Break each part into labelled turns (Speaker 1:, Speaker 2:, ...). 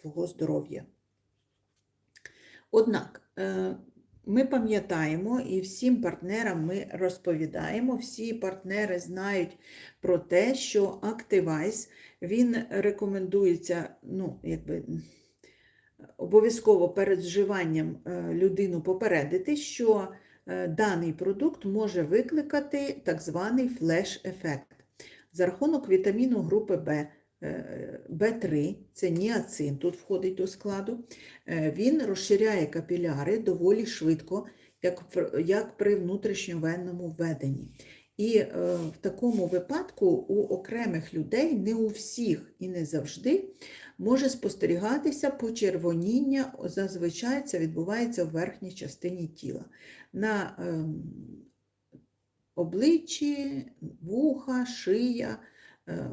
Speaker 1: твого здоров'я. Однак е, ми пам'ятаємо і всім партнерам ми розповідаємо, всі партнери знають про те, що Activize, він рекомендується, ну, якби. Обов'язково перед вживанням е, людину попередити, що е, даний продукт може викликати так званий флеш-ефект за рахунок вітаміну групи Б, Е, Б3, це ніацин, тут входить до складу, е, він розширяє капіляри доволі швидко, як як при внутрішньовенному введенні. І е, в такому випадку у окремих людей, не у всіх і не завжди, може спостерігатися почервоніння, зазвичай це відбувається в верхній частині тіла. На е, обличчі, вуха, шия. Е,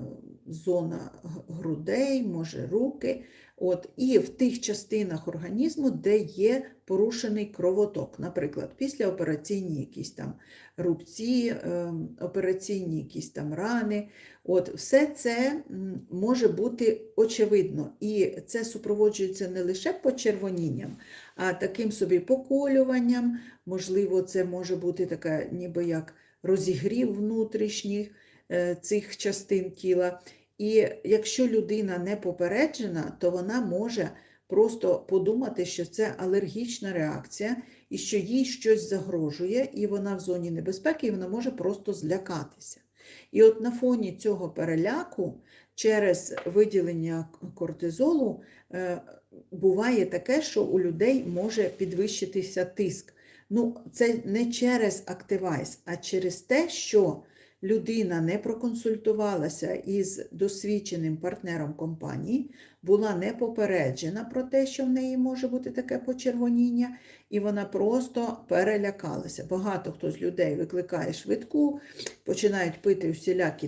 Speaker 1: зона грудей, може руки. От, і в тих частинах організму, де є порушений кровоток, наприклад, післяопераційні якісь там рубці, е, операційні якісь там рани. От, все це може бути очевидно, і це супроводжується не лише почервонінням, а таким собі поколюванням. Можливо, це може бути така, ніби як розігрів внутрішніх е, цих частин тіла. І якщо людина не попереджена, то вона може просто подумати, що це алергічна реакція і що їй щось загрожує, і вона в зоні небезпеки, і вона може просто злякатися. І от на фоні цього переляку через виділення кортизолу е, буває таке, що у людей може підвищитися тиск. Ну, це не через активайз, а через те, що людина не проконсультувалася із досвідченим партнером компанії, була не попереджена про те, що в неї може бути таке почервоніння, і вона просто перелякалася. Багато хто з людей викликає швидку, починають пити всілякі